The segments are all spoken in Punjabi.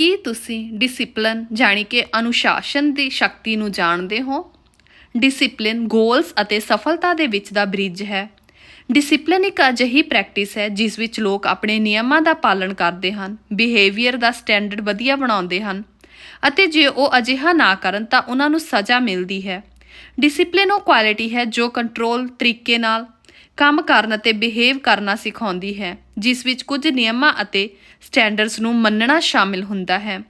ਕੀ ਤੁਸੀਂ ਡਿਸਪਲਿਨ ਜਾਣੀ ਕਿ ਅਨੁਸ਼ਾਸਨ ਦੀ ਸ਼ਕਤੀ ਨੂੰ ਜਾਣਦੇ ਹੋ? ਡਿਸਪਲਿਨ ਗੋਲਸ ਅਤੇ ਸਫਲਤਾ ਦੇ ਵਿੱਚ ਦਾ ਬ੍ਰਿਜ ਹੈ। ਡਿਸਪਲਿਨ ਇੱਕ ਅਜਿਹੀ ਪ੍ਰੈਕਟਿਸ ਹੈ ਜਿਸ ਵਿੱਚ ਲੋਕ ਆਪਣੇ ਨਿਯਮਾਂ ਦਾ ਪਾਲਣ ਕਰਦੇ ਹਨ, ਬਿਹੇਵੀਅਰ ਦਾ ਸਟੈਂਡਰਡ ਵਧੀਆ ਬਣਾਉਂਦੇ ਹਨ ਅਤੇ ਜੇ ਉਹ ਅਜਿਹਾ ਨਾ ਕਰਨ ਤਾਂ ਉਹਨਾਂ ਨੂੰ ਸਜ਼ਾ ਮਿਲਦੀ ਹੈ। ਡਿਸਪਲਿਨ ਉਹ ਕੁਆਲਿਟੀ ਹੈ ਜੋ ਕੰਟਰੋਲ ਤਰੀਕੇ ਨਾਲ ਕੰਮ ਕਰਨ ਅਤੇ ਬਿਹੇਵ ਕਰਨਾ ਸਿਖਾਉਂਦੀ ਹੈ, ਜਿਸ ਵਿੱਚ ਕੁਝ ਨਿਯਮਾਂ ਅਤੇ ਸਟੈਂਡਰਡਸ ਨੂੰ ਮੰਨਣਾ ਸ਼ਾਮਿਲ ਹੁੰਦਾ ਹੈ।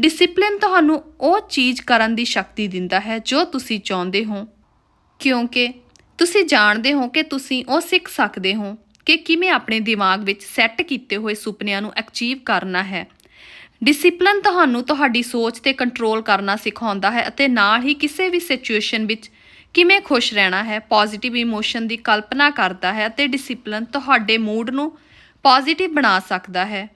ਡਿਸਪਲਿਨ ਤੁਹਾਨੂੰ ਉਹ ਚੀਜ਼ ਕਰਨ ਦੀ ਸ਼ਕਤੀ ਦਿੰਦਾ ਹੈ ਜੋ ਤੁਸੀਂ ਚਾਹੁੰਦੇ ਹੋ। ਕਿਉਂਕਿ ਤੁਸੀਂ ਜਾਣਦੇ ਹੋ ਕਿ ਤੁਸੀਂ ਉਹ ਸਿੱਖ ਸਕਦੇ ਹੋ ਕਿ ਕਿਵੇਂ ਆਪਣੇ ਦਿਮਾਗ ਵਿੱਚ ਸੈੱਟ ਕੀਤੇ ਹੋਏ ਸੁਪਨਿਆਂ ਨੂੰ ਅਚੀਵ ਕਰਨਾ ਹੈ। ਡਿਸਪਲਿਨ ਤੁਹਾਨੂੰ ਤੁਹਾਡੀ ਸੋਚ ਤੇ ਕੰਟਰੋਲ ਕਰਨਾ ਸਿਖਾਉਂਦਾ ਹੈ ਅਤੇ ਨਾਲ ਹੀ ਕਿਸੇ ਵੀ ਸਿਚੁਏਸ਼ਨ ਵਿੱਚ ਕਿਵੇਂ ਖੁਸ਼ ਰਹਿਣਾ ਹੈ, ਪੋਜ਼ਿਟਿਵ ਇਮੋਸ਼ਨ ਦੀ ਕਲਪਨਾ ਕਰਦਾ ਹੈ ਅਤੇ ਡਿਸਪਲਿਨ ਤੁਹਾਡੇ ਮੂਡ ਨੂੰ ਪੋਜ਼ਿਟਿਵ ਬਣਾ ਸਕਦਾ ਹੈ।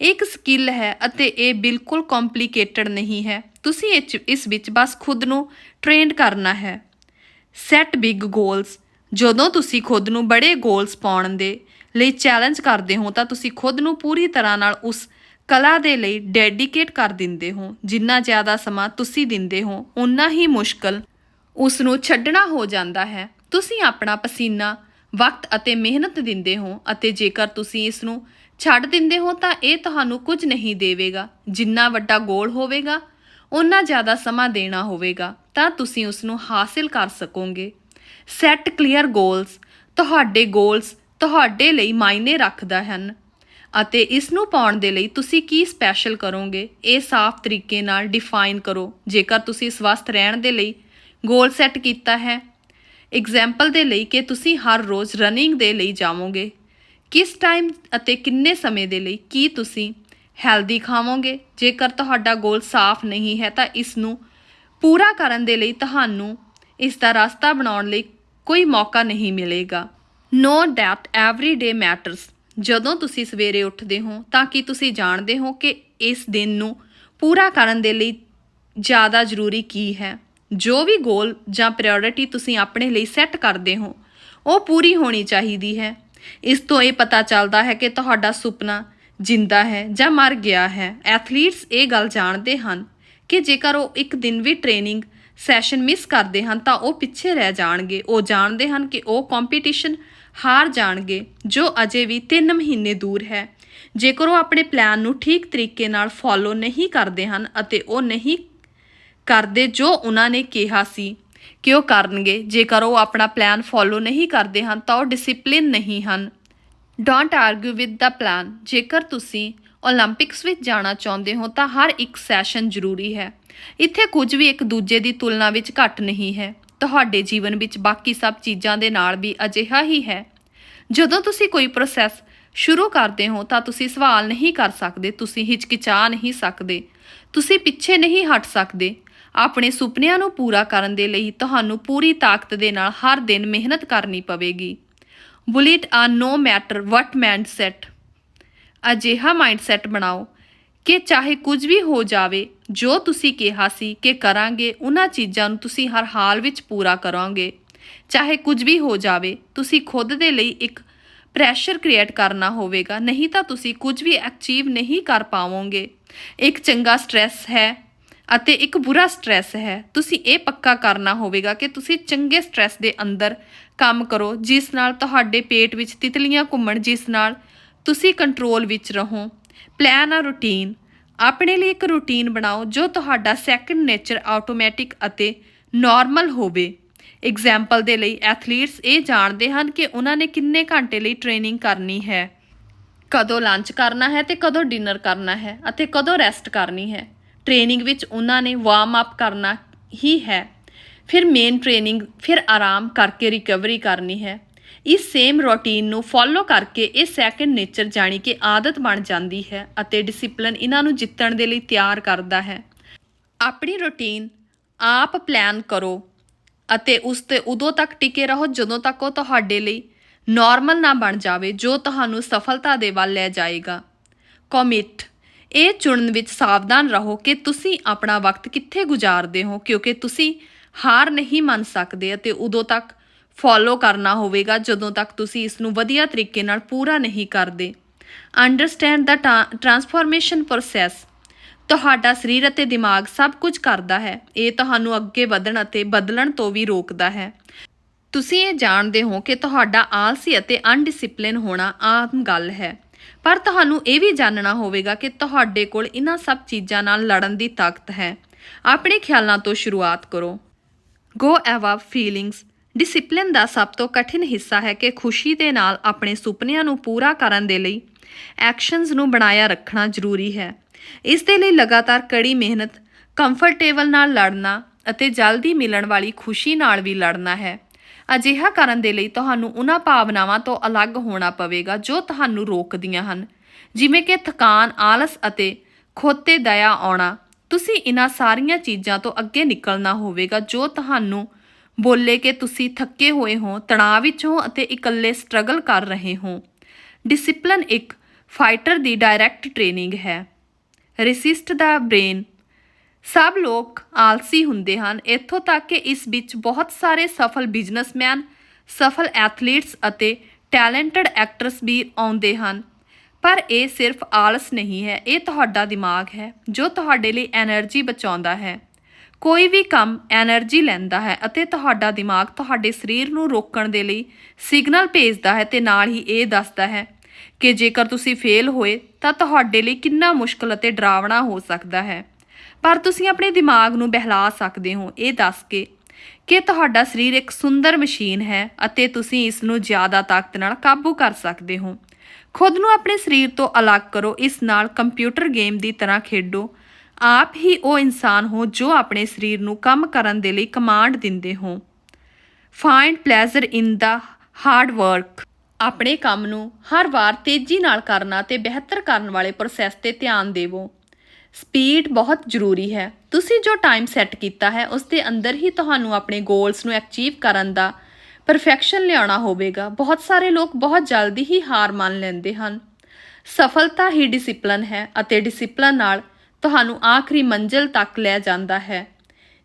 ਇਹ ਇੱਕ ਸਕਿੱਲ ਹੈ ਅਤੇ ਇਹ ਬਿਲਕੁਲ ਕੰਪਲਿਕੇਟਡ ਨਹੀਂ ਹੈ। ਤੁਸੀਂ ਇਸ ਵਿੱਚ ਬਸ ਖੁਦ ਨੂੰ ਟ੍ਰੇਨਡ ਕਰਨਾ ਹੈ। ਸੈਟ ਬਿਗ ਗੋਲਸ ਜਦੋਂ ਤੁਸੀਂ ਖੁਦ ਨੂੰ ਬੜੇ ਗੋਲਸ ਪਾਉਣ ਦੇ ਲਈ ਚੈਲੰਜ ਕਰਦੇ ਹੋ, ਤਾਂ ਤੁਸੀਂ ਖੁਦ ਨੂੰ ਪੂਰੀ ਤਰ੍ਹਾਂ ਨਾਲ ਉਸ ਕਲਾ ਦੇ ਲਈ ਡੈਡੀਕੇਟ ਕਰ ਦਿੰਦੇ ਹੋ। ਜਿੰਨਾ ਜ਼ਿਆਦਾ ਸਮਾਂ ਤੁਸੀਂ ਦਿੰਦੇ ਹੋ ਉਨਾ ਹੀ ਮੁਸ਼ਕਲ ਉਸ ਨੂੰ ਛੱਡਣਾ ਹੋ ਜਾਂਦਾ ਹੈ। ਤੁਸੀਂ ਆਪਣਾ ਪਸੀਨਾ, ਵਕਤ ਅਤੇ ਮਿਹਨਤ ਦਿੰਦੇ ਹੋ ਅਤੇ ਜੇਕਰ ਤੁਸੀਂ ਇਸ ਨੂੰ ਛੱਡ ਦਿੰਦੇ ਹੋ ਤਾਂ ਇਹ ਤੁਹਾਨੂੰ ਕੁਝ ਨਹੀਂ ਦੇਵੇਗਾ। ਜਿੰਨਾ ਵੱਡਾ ਗੋਲ ਹੋਵੇਗਾ ਉਨਾ ਜ਼ਿਆਦਾ ਸਮਾਂ ਦੇਣਾ ਹੋਵੇਗਾ, ਤਾਂ ਤੁਸੀਂ ਉਸ ਨੂੰ ਹਾਸਿਲ ਕਰ ਸਕੋਗੇ। ਸੈਟ ਕਲੀਅਰ ਗੋਲਸ ਤੁਹਾਡੇ ਗੋਲਸ ਤੁਹਾਡੇ ਲਈ ਮਾਇਨੇ ਰੱਖਦਾ ਹਨ। ਅਤੇ ਇਸ ਨੂੰ ਪਾਉਣ ਦੇ ਲਈ ਤੁਸੀਂ ਕੀ ਸਪੈਸ਼ਲ ਕਰੋਗੇ, ਇਹ ਸਾਫ਼ ਤਰੀਕੇ ਨਾਲ ਡਿਫਾਈਨ ਕਰੋ। ਜੇਕਰ ਤੁਸੀਂ ਸਵਸਥ ਰਹਿਣ ਦੇ ਲਈ ਗੋਲ ਸੈੱਟ ਕੀਤਾ ਹੈ ਐਗਜ਼ਾਮਪਲ ਦੇ ਲਈ ਕਿ ਤੁਸੀਂ ਹਰ ਰੋਜ਼ ਰਨਿੰਗ ਦੇ ਲਈ ਜਾਵੋਗੇ। ਕਿਸ ਟਾਈਮ ਅਤੇ ਕਿੰਨੇ ਸਮੇਂ ਦੇ ਲਈ ਕੀ ਤੁਸੀਂ ਹੈਲਦੀ ਖਾਵੋਗੇ? ਜੇਕਰ ਤੁਹਾਡਾ ਗੋਲ ਸਾਫ਼ ਨਹੀਂ ਹੈ, ਤਾਂ ਇਸ ਨੂੰ ਪੂਰਾ ਕਰਨ ਦੇ ਲਈ ਤੁਹਾਨੂੰ ਇਸ ਦਾ ਰਸਤਾ ਬਣਾਉਣ ਲਈ ਕੋਈ ਮੌਕਾ ਨਹੀਂ ਮਿਲੇਗਾ। Know that every day matters ਜਦੋਂ ਤੁਸੀਂ ਸਵੇਰੇ ਉੱਠਦੇ ਹੋ, ਤਾਂ ਕਿ ਤੁਸੀਂ ਜਾਣਦੇ ਹੋ ਕਿ ਇਸ ਦਿਨ ਨੂੰ ਪੂਰਾ ਕਰਨ ਦੇ ਲਈ ਜ਼ਿਆਦਾ ਜ਼ਰੂਰੀ ਕੀ ਹੈ? ਜੋ ਵੀ ਗੋਲ ਜਾਂ ਪ੍ਰਾਇੋਰਟੀ ਤੁਸੀਂ ਆਪਣੇ ਲਈ ਸੈੱਟ ਕਰਦੇ ਹੋ, ਉਹ ਪੂਰੀ ਹੋਣੀ ਚਾਹੀਦੀ ਹੈ। ਇਸ ਤੋਂ ਇਹ ਪਤਾ ਚੱਲਦਾ ਹੈ ਕਿ ਤੁਹਾਡਾ ਸੁਪਨਾ ਜਿੰਦਾ ਹੈ ਜਾਂ ਮਰ ਗਿਆ ਹੈ। ਐਥਲੀਟਸ ਇਹ ਗੱਲ ਜਾਣਦੇ ਹਨ ਕਿ ਜੇਕਰ ਉਹ ਇੱਕ ਦਿਨ ਵੀ ਟ੍ਰੇਨਿੰਗ ਸੈਸ਼ਨ ਮਿਸ ਕਰਦੇ ਹਨ, ਤਾਂ ਉਹ ਪਿੱਛੇ ਰਹਿ ਜਾਣਗੇ। ਉਹ ਜਾਣਦੇ ਹਨ ਕਿ ਉਹ ਕੰਪੀਟੀਸ਼ਨ ਹਾਰ ਜਾਣਗੇ, ਜੋ ਅਜੇ ਵੀ 3 ਮਹੀਨੇ ਦੂਰ ਹੈ। ਜੇਕਰ ਉਹ ਆਪਣੇ ਪਲਾਨ ਨੂੰ ਠੀਕ ਤਰੀਕੇ ਨਾਲ ਫੋਲੋ ਨਹੀਂ ਕਰਦੇ ਹਨ ਅਤੇ ਉਹ ਨਹੀਂ ਕਰਦੇ ਜੋ ਉਹਨਾਂ ਨੇ ਕਿਹਾ ਸੀ ਕਿ ਉਹ ਕਰਨਗੇ? ਜੇਕਰ ਉਹ ਆਪਣਾ ਪਲਾਨ ਫੋਲੋ ਨਹੀਂ ਕਰਦੇ ਹਨ, ਤਾਂ ਉਹ ਡਿਸਪਲਿਨ ਨਹੀਂ ਹਨ। Don't argue with the plan ਜੇਕਰ ਤੁਸੀਂ 올림픽ਸ ਵਿੱਚ ਜਾਣਾ ਚਾਹੁੰਦੇ ਹੋ, ਤਾਂ ਹਰ ਇੱਕ ਸੈਸ਼ਨ ਜ਼ਰੂਰੀ ਹੈ। ਇੱਥੇ ਕੁਝ ਵੀ ਇੱਕ ਦੂਜੇ ਦੀ ਤੁਲਨਾ ਵਿੱਚ ਘੱਟ ਨਹੀਂ ਹੈ। ਤੁਹਾਡੇ ਜੀਵਨ ਵਿੱਚ ਬਾਕੀ ਸਭ ਚੀਜ਼ਾਂ ਦੇ ਨਾਲ ਵੀ ਅਜਿਹਾ ਹੀ ਹੈ। ਜਦੋਂ ਤੁਸੀਂ ਕੋਈ ਪ੍ਰੋਸੈਸ ਸ਼ੁਰੂ ਕਰਦੇ ਹੋ, ਤਾਂ ਤੁਸੀਂ ਸਵਾਲ ਨਹੀਂ ਕਰ ਸਕਦੇ, ਤੁਸੀਂ ਹਿਚਕਿਚਾ ਨਹੀਂ ਸਕਦੇ, ਤੁਸੀਂ ਪਿੱਛੇ ਨਹੀਂ ਹਟ ਸਕਦੇ। ਆਪਣੇ ਸੁਪਨਿਆਂ ਨੂੰ ਪੂਰਾ ਕਰਨ ਦੇ ਲਈ ਤੁਹਾਨੂੰ ਪੂਰੀ ਤਾਕਤ ਦੇ ਨਾਲ ਹਰ ਦਿਨ ਮਿਹਨਤ ਕਰਨੀ ਪਵੇਗੀ। ਬੁਲੇਟ ਆ ਨੋ ਮੈਟਰ ਵਟ ਮਾਈਂਡਸੈਟ ਅਜਿਹਾ ਮਾਈਂਡਸੈਟ ਬਣਾਓ ਕਿ ਚਾਹੇ ਕੁਝ ਵੀ ਹੋ ਜਾਵੇ, ਜੋ ਤੁਸੀਂ ਕਿਹਾ ਸੀ ਕਿ ਕਰਾਂਗੇ, ਉਹਨਾਂ ਚੀਜ਼ਾਂ ਨੂੰ ਤੁਸੀਂ ਹਰ ਹਾਲ ਵਿੱਚ ਪੂਰਾ ਕਰੋਗੇ। ਚਾਹੇ ਕੁਝ ਵੀ ਹੋ ਜਾਵੇ, ਤੁਸੀਂ ਖੁਦ ਦੇ ਲਈ ਇੱਕ ਪ੍ਰੈਸ਼ਰ ਕ੍ਰੀਏਟ ਕਰਨਾ ਹੋਵੇਗਾ, ਨਹੀਂ ਤਾਂ ਤੁਸੀਂ ਕੁਝ ਵੀ ਅਚੀਵ ਨਹੀਂ ਕਰ ਪਾਵੋਗੇ। ਇੱਕ ਚੰਗਾ ਸਟ੍ਰੈਸ ਹੈ ਅਤੇ ਇੱਕ ਬੁਰਾ ਸਟ੍ਰੈਸ ਹੈ। ਤੁਸੀਂ ਇਹ ਪੱਕਾ ਕਰਨਾ ਹੋਵੇਗਾ ਕਿ ਤੁਸੀਂ ਚੰਗੇ ਸਟ੍ਰੈਸ ਦੇ ਅੰਦਰ ਕੰਮ ਕਰੋ, ਜਿਸ ਨਾਲ ਤੁਹਾਡੇ ਪੇਟ ਵਿੱਚ ਤਿਤਲੀਆਂ ਘੁੰਮਣ, ਜਿਸ ਨਾਲ ਤੁਸੀਂ ਕੰਟਰੋਲ ਵਿੱਚ ਰਹੋ। ਪਲਾਨ ਆ ਰੂਟੀਨ ਆਪਣੇ ਲਈ ਇੱਕ ਰੂਟੀਨ ਬਣਾਓ ਜੋ ਤੁਹਾਡਾ ਸੈਕੰਡ ਨੇਚਰ ਆਟੋਮੈਟਿਕ ਅਤੇ ਨਾਰਮਲ ਹੋਵੇ। ਐਗਜ਼ਾਮਪਲ ਦੇ ਲਈ ਐਥਲੀਟਸ ਇਹ ਜਾਣਦੇ ਹਨ ਕਿ ਉਹਨਾਂ ਨੇ ਕਿੰਨੇ ਘੰਟੇ ਲਈ ਟ੍ਰੇਨਿੰਗ ਕਰਨੀ ਹੈ। ਕਦੋਂ ਲੰਚ ਕਰਨਾ ਹੈ ਤੇ ਕਦੋਂ ਡਿਨਰ ਕਰਨਾ ਹੈ ਅਤੇ ਕਦੋਂ ਰੈਸਟ ਕਰਨੀ ਹੈ। ਟ੍ਰੇਨਿੰਗ ਵਿੱਚ ਉਹਨਾਂ ਨੇ ਵਾਰਮ ਅਪ ਕਰਨਾ ਹੀ ਹੈ। ਫਿਰ ਮੇਨ ਟ੍ਰੇਨਿੰਗ ਫਿਰ ਆਰਾਮ ਕਰਕੇ ਰਿਕਵਰੀ ਕਰਨੀ ਹੈ। ਇਸ ਸੇਮ ਰੂਟੀਨ ਨੂੰ ਫੋਲੋ ਕਰਕੇ ਇਹ ਸੈਕੰਡ ਨੇਚਰ ਜਾਣੀ ਕਿ ਆਦਤ ਬਣ ਜਾਂਦੀ ਹੈ ਅਤੇ ਡਿਸਪਲਿਨ ਇਹਨਾਂ ਨੂੰ ਜਿੱਤਣ ਦੇ ਲਈ ਤਿਆਰ ਕਰਦਾ ਹੈ। ਆਪਣੀ ਰੂਟੀਨ ਆਪ ਪਲਾਨ ਕਰੋ ਅਤੇ ਉਸ ਤੇ ਉਦੋਂ ਤੱਕ ਟਿਕੇ ਰਹੋ ਜਦੋਂ ਤੱਕ ਉਹ ਤੁਹਾਡੇ ਲਈ ਨਾਰਮਲ ਨਾ ਬਣ ਜਾਵੇ, ਜੋ ਤੁਹਾਨੂੰ ਸਫਲਤਾ ਦੇ ਵੱਲ ਲੈ ਜਾਏਗਾ। ਕਮਿਟ ਇਹ ਚੁਣਨ ਵਿੱਚ ਸਾਵਧਾਨ ਰਹੋ ਕਿ ਤੁਸੀਂ ਆਪਣਾ ਵਕਤ ਕਿੱਥੇ ਗੁਜ਼ਾਰਦੇ ਹੋ, ਕਿਉਂਕਿ ਤੁਸੀਂ ਹਾਰ ਨਹੀਂ ਮੰਨ ਸਕਦੇ ਅਤੇ ਉਦੋਂ ਤੱਕ ਫੋਲੋ ਕਰਨਾ ਹੋਵੇਗਾ, ਜਦੋਂ ਤੱਕ ਤੁਸੀਂ ਇਸ ਨੂੰ ਵਧੀਆ ਤਰੀਕੇ ਨਾਲ ਪੂਰਾ ਨਹੀਂ ਕਰਦੇ। ਅੰਡਰਸਟੈਂਡ ਦਾ ਟਰਾਂਸਫਾਰਮੇਸ਼ਨ ਪ੍ਰੋਸੈਸ ਤੁਹਾਡਾ ਸਰੀਰ ਅਤੇ ਦਿਮਾਗ ਸਭ ਕੁਝ ਕਰਦਾ ਹੈ। ਇਹ ਤੁਹਾਨੂੰ ਅੱਗੇ ਵਧਣ ਅਤੇ ਬਦਲਣ ਤੋਂ ਵੀ ਰੋਕਦਾ ਹੈ। ਤੁਸੀਂ ਇਹ ਜਾਣਦੇ ਹੋ ਕਿ ਤੁਹਾਡਾ ਆਲਸੀ ਅਤੇ ਅਨਡਿਸਪਲਿਨ ਹੋਣਾ ਆਮ ਗੱਲ ਹੈ। ਪਰ ਤੁਹਾਨੂੰ ਇਹ ਵੀ ਜਾਣਨਾ ਹੋਵੇਗਾ ਕਿ ਤੁਹਾਡੇ ਕੋਲ ਇਹਨਾਂ ਸਭ ਚੀਜ਼ਾਂ ਨਾਲ ਲੜਨ ਦੀ ਤਾਕਤ ਹੈ। ਆਪਣੇ ਖਿਆਲਾਂ ਤੋਂ ਸ਼ੁਰੂਆਤ ਕਰੋ। ਗੋ ਅਬਵ ਫੀਲਿੰਗਸ ਡਿਸਪਲਿਨ ਦਾ ਸਭ ਤੋਂ ਕਠਿਨ ਹਿੱਸਾ ਹੈ ਕਿ ਖੁਸ਼ੀ ਦੇ ਨਾਲ ਆਪਣੇ ਸੁਪਨਿਆਂ ਨੂੰ ਪੂਰਾ ਕਰਨ ਦੇ ਲਈ ਐਕਸ਼ਨਸ ਨੂੰ ਬਣਾਇਆ ਰੱਖਣਾ ਜ਼ਰੂਰੀ ਹੈ। ਇਸ ਦੇ ਲਈ ਲਗਾਤਾਰ ਕੜੀ ਮਿਹਨਤ ਕੰਫਰਟੇਬਲ ਨਾਲ ਲੜਨਾ ਅਤੇ ਜਲਦੀ ਮਿਲਣ ਵਾਲੀ ਖੁਸ਼ੀ ਨਾਲ ਵੀ ਲੜਨਾ ਹੈ। ਅਜਿਹਾ ਕਰਨ ਦੇ ਲਈ ਤੁਹਾਨੂੰ ਉਹਨਾਂ ਭਾਵਨਾਵਾਂ ਤੋਂ ਅਲੱਗ ਹੋਣਾ ਪਵੇਗਾ ਜੋ ਤੁਹਾਨੂੰ ਰੋਕਦੀਆਂ ਹਨ। ਜਿਵੇਂ ਕਿ ਥਕਾਨ, ਆਲਸ ਅਤੇ ਖੋਤੇ ਦਇਆ ਆਉਣਾ। ਤੁਸੀਂ ਇਹਨਾਂ ਸਾਰੀਆਂ ਚੀਜ਼ਾਂ ਤੋਂ ਅੱਗੇ ਨਿਕਲਣਾ ਹੋਵੇਗਾ ਜੋ ਤੁਹਾਨੂੰ ਬੋਲੇ ਕਿ ਤੁਸੀਂ ਥੱਕੇ ਹੋਏ ਹੋ, ਤਣਾਅ ਵਿੱਚ ਹੋ ਅਤੇ ਇਕੱਲੇ ਸਟਰਗਲ ਕਰ ਰਹੇ ਹੋ। ਡਿਸਪਲਿਨ ਇੱਕ ਫਾਈਟਰ ਦੀ ਡਾਇਰੈਕਟ ਟ੍ਰੇਨਿੰਗ ਹੈ। ਰੈਸਿਸਟ ਦਾ ਬ੍ਰੇਨ ਸਭ ਲੋਕ ਆਲਸੀ ਹੁੰਦੇ ਹਨ। ਇੱਥੋਂ ਤੱਕ ਕਿ ਇਸ ਵਿੱਚ ਬਹੁਤ ਸਾਰੇ ਸਫਲ ਬਿਜ਼ਨਸਮੈਨ, ਸਫਲ ਐਥਲੀਟਸ ਅਤੇ ਟੈਲੈਂਟਡ ਐਕਟਰਸ ਵੀ ਆਉਂਦੇ ਹਨ। ਪਰ ਇਹ ਸਿਰਫ ਆਲਸ ਨਹੀਂ ਹੈ, ਇਹ ਤੁਹਾਡਾ ਦਿਮਾਗ ਹੈ, ਜੋ ਤੁਹਾਡੇ ਲਈ એનર્ਜੀ ਬਚਾਉਂਦਾ ਹੈ। ਕੋਈ ਵੀ ਕੰਮ એનર્ਜੀ ਲੈਂਦਾ ਹੈ ਅਤੇ ਤੁਹਾਡਾ ਦਿਮਾਗ ਤੁਹਾਡੇ ਸਰੀਰ ਨੂੰ ਰੋਕਣ ਦੇ ਲਈ ਸਿਗਨਲ ਭੇਜਦਾ ਹੈ ਤੇ ਨਾਲ ਹੀ ਇਹ ਦੱਸਦਾ ਹੈ ਕਿ ਜੇਕਰ ਤੁਸੀਂ ਫੇਲ ਹੋਏ ਤਾਂ ਤੁਹਾਡੇ ਲਈ ਕਿੰਨਾ ਮੁਸ਼ਕਲ ਅਤੇ ਡਰਾਵਣਾ ਹੋ ਸਕਦਾ ਹੈ। ਪਰ ਤੁਸੀਂ ਆਪਣੇ ਦਿਮਾਗ ਨੂੰ ਬਹਿਲਾ ਸਕਦੇ ਹੋ। ਇਹ ਦੱਸ ਕੇ ਕਿ ਤੁਹਾਡਾ ਸਰੀਰ ਇੱਕ ਸੁੰਦਰ ਮਸ਼ੀਨ ਹੈ ਅਤੇ ਤੁਸੀਂ ਇਸ ਨੂੰ ਜ਼ਿਆਦਾ ਤਾਕਤ ਨਾਲ ਕਾਬੂ ਕਰ ਸਕਦੇ ਹੋ। ਖੁਦ ਨੂੰ ਆਪਣੇ ਸਰੀਰ ਤੋਂ ਅਲੱਗ ਕਰੋ, ਇਸ ਨਾਲ ਕੰਪਿਊਟਰ ਗੇਮ ਦੀ ਤਰ੍ਹਾਂ ਖੇਡੋ। ਆਪ ਹੀ ਉਹ ਇਨਸਾਨ ਹੋ ਜੋ ਆਪਣੇ ਸਰੀਰ ਨੂੰ ਕੰਮ ਕਰਨ ਦੇ ਲਈ ਕਮਾਂਡ ਦਿੰਦੇ ਹੋ। Find pleasure in the hard work ਆਪਣੇ ਕੰਮ ਨੂੰ ਹਰ ਵਾਰ ਤੇਜ਼ੀ ਨਾਲ ਕਰਨਾ ਤੇ ਬਿਹਤਰ ਕਰਨ ਵਾਲੇ ਪ੍ਰੋਸੈਸ ਤੇ ਧਿਆਨ ਦੇਵੋ। ਸਪੀਡ ਬਹੁਤ ਜ਼ਰੂਰੀ ਹੈ। ਤੁਸੀਂ ਜੋ ਟਾਈਮ ਸੈੱਟ ਕੀਤਾ ਹੈ, ਉਸ ਦੇ ਅੰਦਰ ਹੀ ਤੁਹਾਨੂੰ ਆਪਣੇ ਗੋਲਸ ਨੂੰ ਅਚੀਵ ਕਰਨ ਦਾ ਪਰਫੈਕਸ਼ਨ ਲਿਆਉਣਾ ਹੋਵੇਗਾ। ਬਹੁਤ ਸਾਰੇ ਲੋਕ ਬਹੁਤ ਜਲਦੀ ਹੀ ਹਾਰ ਮੰਨ ਲੈਂਦੇ ਹਨ। ਸਫਲਤਾ ਹੀ ਡਿਸਪਲਿਨ ਹੈ ਅਤੇ ਡਿਸਪਲਿਨ ਨਾਲ ਤੁਹਾਨੂੰ ਆਖਰੀ ਮੰਜ਼ਿਲ ਤੱਕ ਲੈ ਜਾਂਦਾ ਹੈ।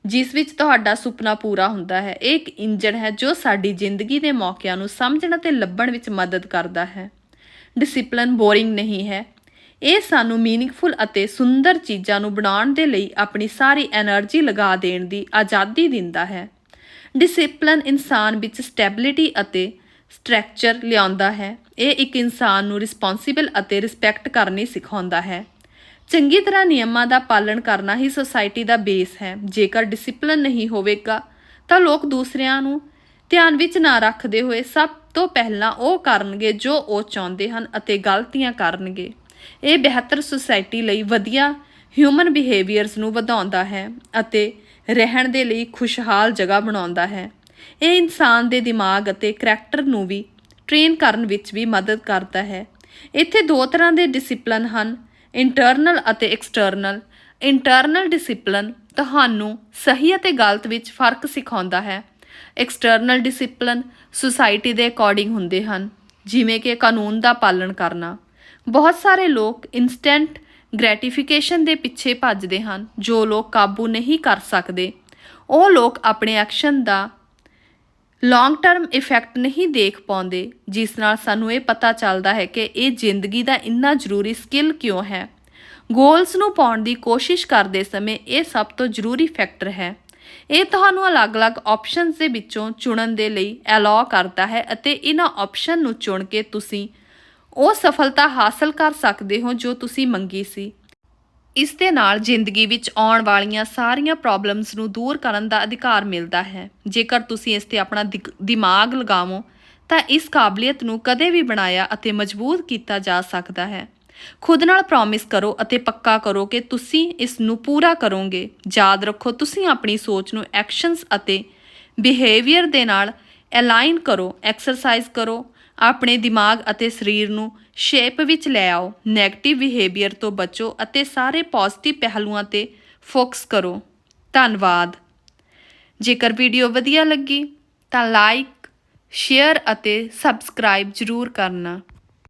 ਜਿਸ ਵਿੱਚ ਤੁਹਾਡਾ ਸੁਪਨਾ ਪੂਰਾ ਹੁੰਦਾ ਹੈ। ਇਹ ਇੱਕ ਇੰਜਣ ਹੈ ਜੋ ਸਾਡੀ ਜ਼ਿੰਦਗੀ ਦੇ ਮੌਕਿਆਂ ਨੂੰ ਸਮਝਣ ਅਤੇ ਲੱਭਣ ਵਿੱਚ ਮਦਦ ਕਰਦਾ ਹੈ। ਡਿਸਪਲਨ ਬੋਰਿੰਗ ਨਹੀਂ ਹੈ। ਇਹ ਸਾਨੂੰ ਮੀਨਿੰਗਫੁਲ ਅਤੇ ਸੁੰਦਰ ਚੀਜ਼ਾਂ ਨੂੰ ਬਣਾਉਣ ਦੇ ਲਈ ਆਪਣੀ ਸਾਰੀ એનર્ਜੀ ਲਗਾ ਦੇਣ ਦੀ ਆਜ਼ਾਦੀ ਦਿੰਦਾ ਹੈ। ਡਿਸਪਲਿਨ ਇਨਸਾਨ ਵਿੱਚ ਸਟੈਬਿਲਿਟੀ ਅਤੇ ਸਟਰਕਚਰ ਲਿਆਉਂਦਾ ਹੈ। ਇਹ ਇੱਕ ਇਨਸਾਨ ਨੂੰ ਰਿਸਪੌਂਸਿਬਲ ਅਤੇ ਰਿਸਪੈਕਟ ਕਰਨੀ ਸਿਖਾਉਂਦਾ ਹੈ। ਚੰਗੀ ਤਰ੍ਹਾਂ ਨਿਯਮਾਂ ਦਾ ਪਾਲਣ ਕਰਨਾ ਹੀ ਸੋਸਾਇਟੀ ਦਾ ਬੇਸ ਹੈ। ਜੇਕਰ ਡਿਸਪਲਿਨ ਨਹੀਂ ਹੋਵੇਗਾ, ਤਾਂ ਲੋਕ ਦੂਸਰਿਆਂ ਨੂੰ ਧਿਆਨ ਵਿੱਚ ਨਾ ਰੱਖਦੇ ਹੋਏ ਸਭ ਤੋਂ ਪਹਿਲਾਂ ਉਹ ਕਰਨਗੇ ਜੋ ਉਹ ਚਾਹੁੰਦੇ ਹਨ ਅਤੇ ਗਲਤੀਆਂ ਕਰਨਗੇ। ਇਹ ਬਿਹਤਰ ਸੁਸਾਇਟੀ ਲਈ ਵਧੀਆ ਹਿਊਮਨ ਬਿਹੇਵੀਅਰਸ ਨੂੰ ਵਧਾਉਂਦਾ ਹੈ ਅਤੇ ਰਹਿਣ ਦੇ ਲਈ ਖੁਸ਼ਹਾਲ ਜਗ੍ਹਾ ਬਣਾਉਂਦਾ ਹੈ। ਇਹ ਇਨਸਾਨ ਦੇ ਦਿਮਾਗ ਅਤੇ ਕਰੈਕਟਰ ਨੂੰ ਵੀ ਟ੍ਰੇਨ ਕਰਨ ਵਿੱਚ ਵੀ ਮਦਦ ਕਰਦਾ ਹੈ। ਇੱਥੇ ਦੋ ਤਰ੍ਹਾਂ ਦੇ ਡਿਸਪਲਿਨ ਹਨ, ਇੰਟਰਨਲ ਅਤੇ ਐਕਸਟਰਨਲ। ਇੰਟਰਨਲ ਡਿਸਪਲਿਨ ਤੁਹਾਨੂੰ ਸਹੀ ਅਤੇ ਗਲਤ ਵਿੱਚ ਫ਼ਰਕ ਸਿਖਾਉਂਦਾ ਹੈ। ਐਕਸਟਰਨਲ ਡਿਸਪਲਿਨ ਸੁਸਾਇਟੀ ਦੇ ਅਕੋਰਡਿੰਗ ਹੁੰਦੇ ਹਨ, ਜਿਵੇਂ ਕਿ ਕਾਨੂੰਨ ਦਾ ਪਾਲਣ ਕਰਨਾ। ਬਹੁਤ ਸਾਰੇ ਲੋਕ ਇਨਸਟੈਂਟ ਗ੍ਰੈਟੀਫਿਕੇਸ਼ਨ ਦੇ ਪਿੱਛੇ ਭੱਜਦੇ ਹਨ, ਜੋ ਲੋਕ ਕਾਬੂ ਨਹੀਂ ਕਰ ਸਕਦੇ। ਉਹ ਲੋਕ ਆਪਣੇ ਐਕਸ਼ਨ ਦਾ ਲੌਂਗ ਟਰਮ ਇਫੈਕਟ ਨਹੀਂ ਦੇਖ ਪਾਉਂਦੇ, ਜਿਸ ਨਾਲ ਸਾਨੂੰ ਇਹ ਪਤਾ ਚੱਲਦਾ ਹੈ ਕਿ ਇਹ ਜ਼ਿੰਦਗੀ ਦਾ ਇੰਨਾ ਜ਼ਰੂਰੀ ਸਕਿੱਲ ਕਿਉਂ ਹੈ। ਗੋਲਸ ਨੂੰ ਪਾਉਣ ਦੀ ਕੋਸ਼ਿਸ਼ ਕਰਦੇ ਸਮੇਂ ਇਹ ਸਭ ਤੋਂ ਜ਼ਰੂਰੀ ਫੈਕਟਰ ਹੈ। ਇਹ ਤੁਹਾਨੂੰ ਅਲੱਗ-ਅਲੱਗ ਆਪਸ਼ਨਸ ਦੇ ਵਿੱਚੋਂ ਚੁਣਨ ਦੇ ਲਈ ਅਲਾਉ ਕਰਦਾ ਹੈ ਅਤੇ ਇਹਨਾਂ ਆਪਸ਼ਨ ਨੂੰ ਚੁਣ ਕੇ ਤੁਸੀਂ ਉਹ ਸਫਲਤਾ ਹਾਸਲ ਕਰ ਸਕਦੇ ਹੋ ਜੋ ਤੁਸੀਂ ਮੰਗੀ ਸੀ। ਇਸ ਦੇ ਨਾਲ ਜ਼ਿੰਦਗੀ ਵਿੱਚ ਆਉਣ ਵਾਲੀਆਂ ਸਾਰੀਆਂ ਪ੍ਰੋਬਲਮਸ ਨੂੰ ਦੂਰ ਕਰਨ ਦਾ ਅਧਿਕਾਰ ਮਿਲਦਾ ਹੈ। ਜੇਕਰ ਤੁਸੀਂ ਇਸ ਤੇ ਆਪਣਾ ਦਿਮਾਗ ਲਗਾਵੋ, ਤਾਂ ਇਸ ਕਾਬਲੀਅਤ ਨੂੰ ਕਦੇ ਵੀ ਬਣਾਇਆ ਅਤੇ ਮਜ਼ਬੂਤ ਕੀਤਾ ਜਾ ਸਕਦਾ ਹੈ। ਖੁਦ ਨਾਲ ਪ੍ਰੋਮਿਸ ਕਰੋ ਅਤੇ ਪੱਕਾ ਕਰੋ ਕਿ ਤੁਸੀਂ ਇਸ ਨੂੰ ਪੂਰਾ ਕਰੋਗੇ। ਯਾਦ ਰੱਖੋ, ਤੁਸੀਂ ਆਪਣੀ ਸੋਚ ਨੂੰ ਐਕਸ਼ਨਸ ਅਤੇ ਬਿਹੇਵੀਅਰ ਦੇ ਨਾਲ ਅਲਾਈਨ ਕਰੋ ਐਕਸਰਸਾਈਜ਼ ਕਰੋ ਆਪਣੇ ਦਿਮਾਗ ਅਤੇ ਸਰੀਰ ਨੂੰ ਸ਼ੇਪ ਵਿੱਚ ਲੈ ਆਓ। 네ਗੇਟਿਵ ਬਿਹੇਵੀਅਰ ਤੋਂ ਬਚੋ ਅਤੇ ਸਾਰੇ ਪੋਜ਼ਿਟਿਵ ਪਹਿਲੂਆਂ ਤੇ ਫੋਕਸ ਕਰੋ। ਧੰਨਵਾਦ। ਜੇਕਰ ਵੀਡੀਓ ਵਧੀਆ ਲੱਗੀ ਤਾਂ ਲਾਈਕ ਸ਼ੇਅਰ ਅਤੇ ਸਬਸਕ੍ਰਾਈਬ ਜ਼ਰੂਰ ਕਰਨਾ।